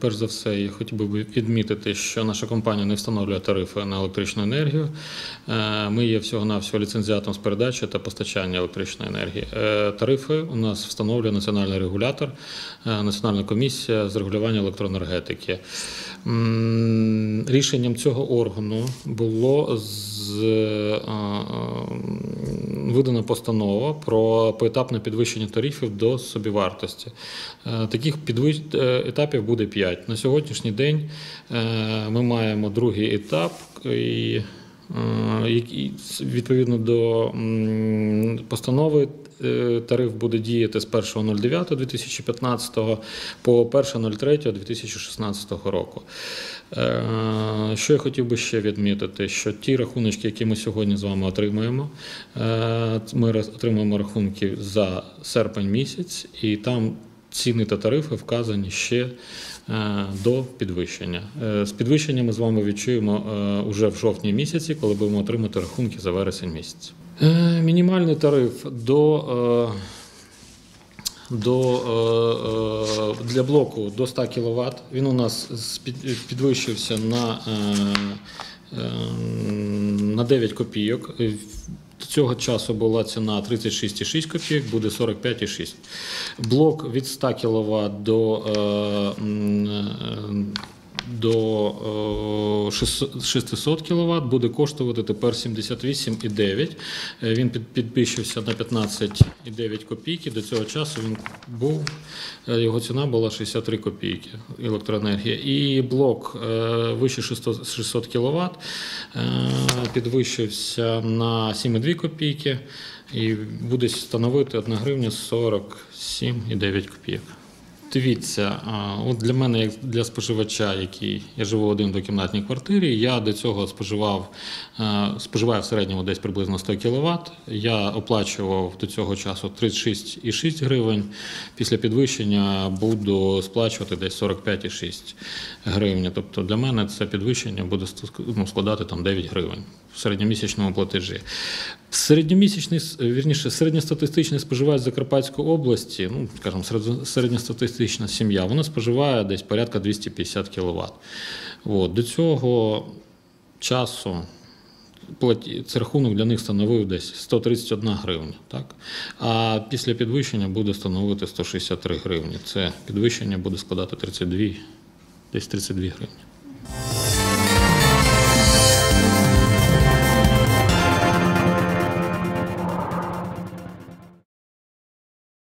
перш за все, я хотів би відмітити, що наша компанія не встановлює тарифи на електричну енергію. Е, Ми є всього-навсього ліцензіатом з передачі та постачання електричної енергії. Е, Тарифи у нас встановлює національний регулятор, е, Національна комісія з регулювання електроенергетики. Рішенням цього органу було з, е, е, видана постанова про поетапне підвищення тарифів до собівартості. Е, Таких підвищ... етапів буде 5. На сьогоднішній день ми маємо другий етап. І відповідно до постанови е, тариф буде діяти з 1.09.2015 по 1.03.2016 року. Е, Що я хотів би ще відмітити, що ті рахуночки, які ми сьогодні з вами отримуємо, е, ми отримуємо рахунки за серпень місяць, і там ціни та тарифи вказані ще е, до підвищення. Е, З підвищенням ми з вами відчуємо е, уже в жовтні місяці, коли будемо отримати рахунки за вересень місяць. Мінімальний тариф до до, для блоку до 100 кВт. Він у нас підвищився на, на 9 копійок. До цього часу була ціна 36,6 копійок, буде 45,6. Блок від 100 кВт до, е, до е, 600 600 кВт буде коштувати тепер 78,9. Е, Він під- підвищився на 15,9 копійки. До цього часу він був, е, його ціна була 63 копійки електроенергія. І блок е, вище 600, 600 кВт підвищився на 7,2 копійки і буде становити 1 гривня 47,9 копійок. Дивіться, от для мене, як для споживача, який я живу в один двокімнатній квартирі, я до цього споживав, споживаю в середньому десь приблизно 100 кВт. Я оплачував до цього часу 36,6 гривень. Після підвищення буду сплачувати десь 45,6 гривень. Тобто для мене це підвищення буде ну, складати там 9 гривень в середньомісячному платежі. Середньомісячний, вірніше, середньостатистичний споживач Закарпатської області, ну, скажімо, середньостатистична сім'я, вона споживає десь порядка 250 кВт. От. До цього часу платі- це рахунок для них становив десь 131 гривня. Так? А після підвищення буде становити 163 гривні. Це підвищення буде складати 32, десь 32 гривні.